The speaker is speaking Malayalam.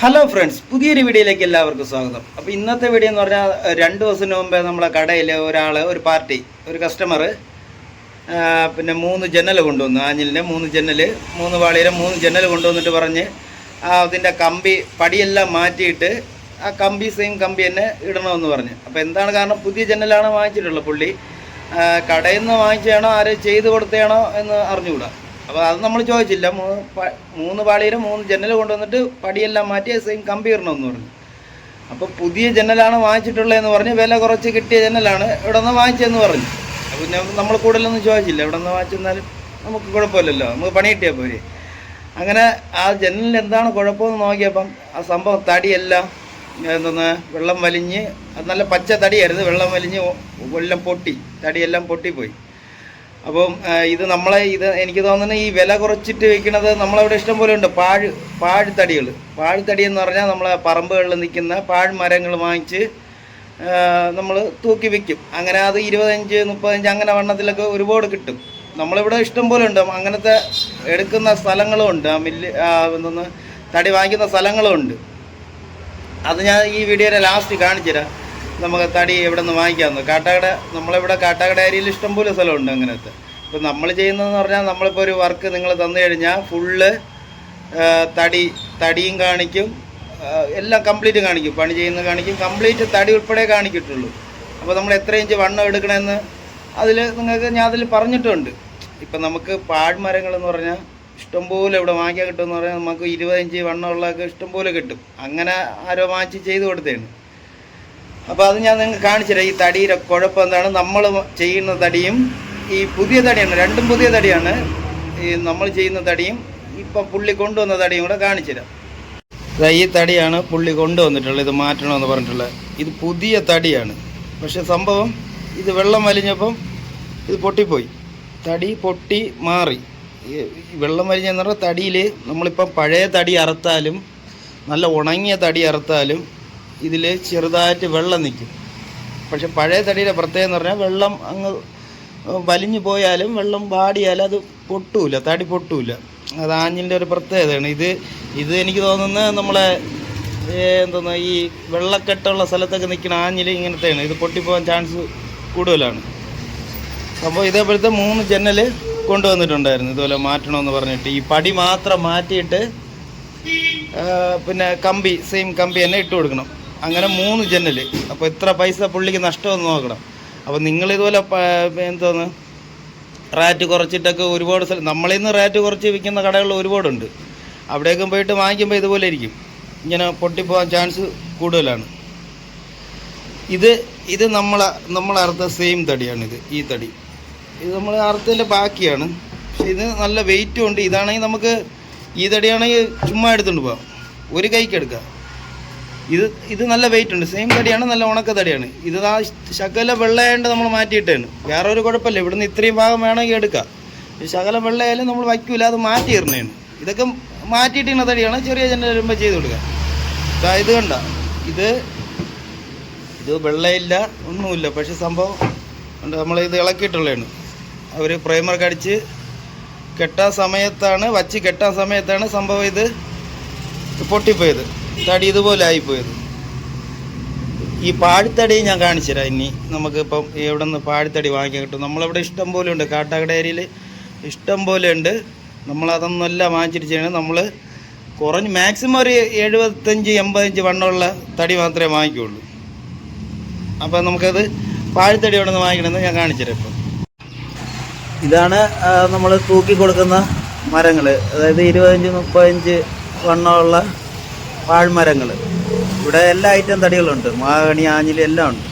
ഹലോ ഫ്രണ്ട്സ് പുതിയൊരു വീഡിയോയിലേക്ക് എല്ലാവർക്കും സ്വാഗതം. അപ്പോൾ ഇന്നത്തെ വീഡിയോ എന്ന് പറഞ്ഞാൽ രണ്ട് ദിവസത്തിന് മുമ്പേ നമ്മളെ കടയിൽ ഒരാൾ ഒരു പാർട്ടി ഒരു കസ്റ്റമർ പിന്നെ മൂന്ന് ജനൽ കൊണ്ടുവന്നു. ആഞ്ഞിലിന്റെ മൂന്ന് ജനൽ മൂന്ന് വാളിയിലെ മൂന്ന് ജനൽ കൊണ്ടുവന്നിട്ട് പറഞ്ഞ് അതിന്റെ കമ്പി പടിയെല്ലാം മാറ്റിയിട്ട് ആ കമ്പി സെയിം കമ്പി തന്നെ ഇടണമെന്ന് പറഞ്ഞു. അപ്പോൾ എന്താണ് കാരണം? പുതിയ ജനലാണ് വാങ്ങിച്ചിട്ടുള്ളത് പുള്ളി. കടയിൽ നിന്ന് വാങ്ങിച്ചതാണോ ആരെ ചെയ്ത് കൊടുത്തതാണോ എന്ന് അറിഞ്ഞുകൂടാ. അപ്പോൾ അത് നമ്മൾ ചോദിച്ചില്ല. മൂന്ന് മൂന്ന് പാളിയിൽ മൂന്ന് ജനൽ കൊണ്ടുവന്നിട്ട് പടിയെല്ലാം മാറ്റി സെയിം കമ്പി ഇടണമെന്ന് പറഞ്ഞു. അപ്പോൾ പുതിയ ജനലാണ് വാങ്ങിച്ചിട്ടുള്ളതെന്ന് പറഞ്ഞ് വില കുറച്ച് കിട്ടിയ ജനലാണ് ഇവിടെ നിന്ന് വാങ്ങിച്ചതെന്ന് പറഞ്ഞു. അപ്പോൾ നമ്മൾ കൂടുതലൊന്നും ചോദിച്ചില്ല. ഇവിടെ നിന്ന് വാങ്ങിച്ചെന്നാലും നമുക്ക് കുഴപ്പമില്ലല്ലോ. നമുക്ക് പണി കിട്ടിയാൽ പോരെ. അങ്ങനെ ആ ജനലിന് എന്താണ് കുഴപ്പമെന്ന് നോക്കിയപ്പം ആ സംഭവം തടിയെല്ലാം എന്തെന്ന് വെള്ളം വലിഞ്ഞ് അത് നല്ല പച്ച തടിയായിരുന്നു. വെള്ളം വലിഞ്ഞ് എല്ലാം പൊട്ടി. തടിയെല്ലാം പൊട്ടിപ്പോയി. അപ്പം ഇത് നമ്മളെ ഇത് എനിക്ക് തോന്നുന്നത് ഈ വില കുറച്ചിട്ട് വെക്കുന്നത് നമ്മളവിടെ ഇഷ്ടം പോലെ ഉണ്ട്. പാഴ് പാഴ്ത്തടികൾ പാഴ്ത്തടി എന്ന് പറഞ്ഞാൽ നമ്മളെ പറമ്പുകളിൽ നിൽക്കുന്ന പാഴ് മരങ്ങൾ വാങ്ങിച്ച് നമ്മൾ തൂക്കി വെക്കും. അങ്ങനെ അത് ഇരുപത്തഞ്ച് മുപ്പത്തഞ്ച് അങ്ങനെ വണ്ണത്തിലൊക്കെ ഒരുപാട് കിട്ടും. നമ്മളിവിടെ ഇഷ്ടം പോലെ ഉണ്ട്. അങ്ങനത്തെ എടുക്കുന്ന സ്ഥലങ്ങളും ഉണ്ട്. ആ മില്ല് എന്തോന്ന് തടി വാങ്ങിക്കുന്ന സ്ഥലങ്ങളും ഉണ്ട്. അത് ഞാൻ ഈ വീഡിയോയുടെ ലാസ്റ്റ് കാണിച്ചു തരാം നമുക്ക് തടി എവിടെ നിന്ന് വാങ്ങിക്കാമെന്ന് കാട്ടാക്കട നമ്മളിവിടെ കാട്ടാക്കട ഏരിയയിൽ ഇഷ്ടംപോലെ സ്ഥലമുണ്ട് അങ്ങനത്തെ. ഇപ്പം നമ്മൾ ചെയ്യുന്നതെന്ന് പറഞ്ഞാൽ നമ്മളിപ്പോൾ ഒരു വർക്ക് നിങ്ങൾ തന്നു കഴിഞ്ഞാൽ ഫുള്ള് തടി തടിയും കാണിക്കും എല്ലാം കംപ്ലീറ്റ് കാണിക്കും. പണി ചെയ്യുന്നത് കാണിക്കും. കംപ്ലീറ്റ് തടി ഉൾപ്പെടെ കാണിക്കിട്ടുള്ളൂ അപ്പോൾ നമ്മൾ എത്ര ഇഞ്ച് വണ്ണം എടുക്കണമെന്ന് അതിൽ നിങ്ങൾക്ക് ഞാൻ അതിൽ പറഞ്ഞിട്ടുണ്ട്. ഇപ്പം നമുക്ക് പാഴ്മരങ്ങൾ എന്ന് പറഞ്ഞാൽ ഇഷ്ടംപോലെ ഇവിടെ വാങ്ങിക്കാൻ കിട്ടുമെന്ന് പറഞ്ഞാൽ നമുക്ക് ഇരുപത്തഞ്ച് വണ്ണമുള്ളതൊക്കെ ഇഷ്ടംപോലെ കിട്ടും. അങ്ങനെ ആരോ വാങ്ങിച്ച് ചെയ്ത് കൊടുത്തതാണ് അപ്പോൾ അത് ഞാൻ നിങ്ങൾക്ക് കാണിച്ചില്ല ഈ തടിയുടെ കുഴപ്പം എന്താണ്? നമ്മൾ ചെയ്യുന്ന തടിയും ഈ പുതിയ തടിയാണ്. രണ്ടും പുതിയ തടിയാണ്. ഈ നമ്മൾ ചെയ്യുന്ന തടിയും ഇപ്പം പുള്ളി കൊണ്ടുവന്ന തടിയും കൂടെ കാണിച്ചുതരാം. ഈ തടിയാണ് പുള്ളി കൊണ്ടുവന്നിട്ടുള്ളത്. ഇത് മാറ്റണമെന്ന് പറഞ്ഞിട്ടുള്ളത്. ഇത് പുതിയ തടിയാണ്. പക്ഷെ സംഭവം ഇത് വെള്ളം വലിഞ്ഞപ്പം ഇത് പൊട്ടിപ്പോയി. തടി പൊട്ടി മാറി. വെള്ളം പറഞ്ഞാൽ തടിയിൽ നമ്മളിപ്പം പഴയ തടി അറുത്താലും നല്ല ഉണങ്ങിയ തടി അറുത്താലും ഇതിൽ ചെറുതായിട്ട് വെള്ളം നിൽക്കും. പക്ഷെ പഴയ തടിയുടെ പ്രത്യേകത എന്ന് പറഞ്ഞാൽ വെള്ളം അങ്ങ് വലിഞ്ഞു പോയാലും വെള്ളം വാടിയാലും അത് പൊട്ടൂല തടി പൊട്ടൂല. അത് ആഞ്ഞിന്റെ ഒരു പ്രത്യേകതയാണ്. ഇത് ഇത് എനിക്ക് തോന്നുന്നത് നമ്മളെ എന്തോന്ന് ഈ വെള്ളക്കെട്ടുള്ള സ്ഥലത്തൊക്കെ നിൽക്കുന്ന ആഞ്ഞിൽ ഇങ്ങനത്തെയാണ്. ഇത് പൊട്ടിപ്പോകാൻ ചാൻസ് കൂടുതലാണ്. അപ്പോൾ ഇതേപോലത്തെ മൂന്ന് ജനൽ കൊണ്ടുവന്നിട്ടുണ്ടായിരുന്നു. ഇതുപോലെ മാറ്റണമെന്ന് പറഞ്ഞിട്ട്. ഈ പടി മാത്രം മാറ്റിയിട്ട് പിന്നെ കമ്പി സെയിം കമ്പി തന്നെ ഇട്ട് കൊടുക്കണം. അങ്ങനെ മൂന്ന് ജനൽ അപ്പോൾ എത്ര പൈസ പുള്ളിക്ക് നഷ്ടമെന്ന് നോക്കണം. അപ്പോൾ പ- എന്തോന്ന്? റാറ്റ് കുറച്ചിട്ടൊക്കെ ഒരുപാട് സ്ഥലം നമ്മളിൽ നിന്ന് റാറ്റ് കുറച്ച് വിൽക്കുന്ന കടകൾ ഒരുപാടുണ്ട്. അവിടേക്കും പോയിട്ട് വാങ്ങിക്കുമ്പോൾ ഇതുപോലെ ഇരിക്കും. ഇങ്ങനെ പൊട്ടിപ്പോകാൻ ചാൻസ് കൂടുതലാണ്. ഇത് ഇത് നമ്മൾ നമ്മൾ അറുത്ത സെയിം തടിയാണിത് ഈ തടി. ഇത് നമ്മൾ അറുത്തതിന്റെ ബാക്കിയാണ്. പക്ഷേ ഇത് നല്ല വെയിറ്റും ഉണ്ട്. ഇതാണെങ്കിൽ നമുക്ക് ഈ തടിയാണെങ്കിൽ ചുമ്മാ എടുത്തുകൊണ്ട് പോകാം ഒരു കൈക്ക് എടുക്കാം. ഇത് ഇത് നല്ല വെയിറ്റ് ഉണ്ട്. സെയിം തടിയാണ് നല്ല ഉണക്ക തടിയാണ്. ഇത് ആ ശകല വെള്ളയായിട്ട് നമ്മൾ മാറ്റിയിട്ടാണ്. വേറെ ഒരു കുഴപ്പമില്ല. ഇവിടുന്ന് ഇത്രയും ഭാഗം വേണമെങ്കിൽ എടുക്കാം. ശകല വെള്ളയായാലും നമ്മൾ വയ്ക്കൂല അത് മാറ്റി ഇടുന്നതാണ് ഇതൊക്കെ മാറ്റിയിട്ടിരുന്ന തടിയാണ്. ചെറിയ ജനൽ വരുമ്പോൾ ചെയ്ത് കൊടുക്കുക ഇത് കണ്ട. ഇത് ഇത് വെള്ളയില്ല ഒന്നുമില്ല. പക്ഷെ സംഭവം ഉണ്ട് ഇത് ഇളക്കിയിട്ടുള്ളതാണ്. അവർ പ്രൈമർക്ക് അടിച്ച് കെട്ടാൻ സമയത്താണ് വച്ച് കെട്ടാൻ സമയത്താണ് സംഭവം ഇത് പൊട്ടിപ്പോയത്. തടി ഇതുപോലെ ആയിപ്പോയത്. ഈ പാഴ്ത്തടി ഞാൻ കാണിച്ചു തരാം ഇനി നമുക്കിപ്പം എവിടെ നിന്ന് പാഴ്ത്തടി വാങ്ങിക്കാൻ കിട്ടും. നമ്മളിവിടെ ഇഷ്ടം പോലെ ഉണ്ട്. കാട്ടാക്കട ഏരിയയിൽ ഇഷ്ടം പോലെ ഉണ്ട്. നമ്മളതൊന്നുമല്ല വാങ്ങിച്ചിട്ട് ചെയ്യണം നമ്മൾ കുറഞ്ഞ് മാക്സിമം ഒരു എഴുപത്തഞ്ച് എൺപത്തഞ്ച് വണ്ണമുള്ള തടി മാത്രമേ വാങ്ങിക്കുള്ളൂ. അപ്പം നമുക്കത് പാഴ്ത്തടി എവിടെ നിന്ന് വാങ്ങിക്കണമെന്ന് ഞാൻ കാണിച്ചു തരാം ഇപ്പം. ഇതാണ് നമ്മൾ തൂക്കി കൊടുക്കുന്ന മരങ്ങൾ അതായത് ഇരുപത്തഞ്ച് മുപ്പത്തഞ്ച് വണ്ണമുള്ള പാഴ്മരങ്ങൾ ഇവിടെ എല്ലാ ഐറ്റം തടികളുണ്ട്. മാഗണി ആഞ്ഞിലി എല്ലാം ഉണ്ട്.